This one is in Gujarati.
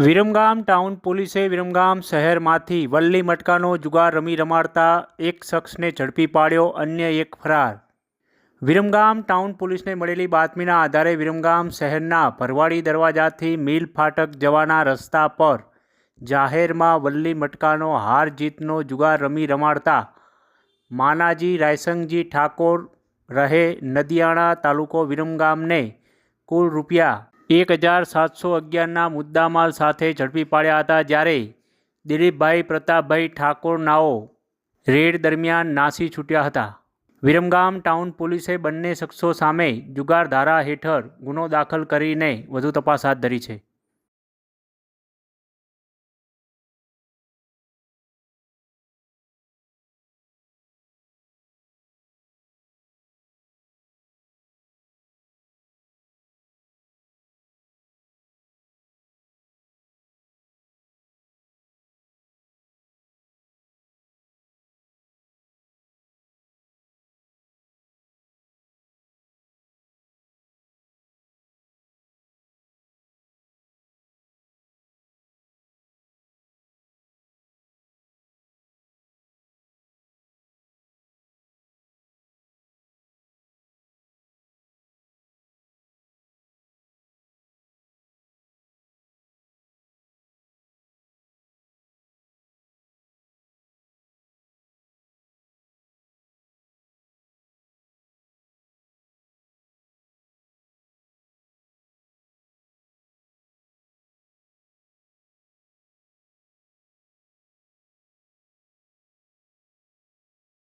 વિરમગામ ટાઉન પોલીસે વિરમગામ શહેરમાંથી વલ્લી મટકાનો જુગાર રમી રમાડતા એક શખ્સને ઝડપી પાડ્યો, અન્ય એક ફરાર. વિરમગામ ટાઉન પોલીસને મળેલી બાતમીના આધારે વિરમગામ શહેરના ભરવાડી દરવાજાથી મિલ ફાટક જવાના રસ્તા પર જાહેરમાં વલ્લી મટકાનો હાર જીતનો જુગાર રમી રમાડતા માનાજી રાયસંગજી ઠાકોર રહે નદિયાણા તાલુકો વિરમગામને કુલ રૂપિયા એક હજાર સાતસો અગિયારના મુદ્દામાલ સાથે ઝડપી પાડ્યા હતા જ્યારે દિલીપભાઈ પ્રતાપભાઈ ઠાકોરનાઓ રેડ દરમિયાન નાસી છૂટ્યા હતા. વિરમગામ ટાઉન પોલીસે બંને શખ્સો સામે જુગાર ધારા હેઠળ ગુનો દાખલ કરીને વધુ તપાસ હાથ ધરી છે.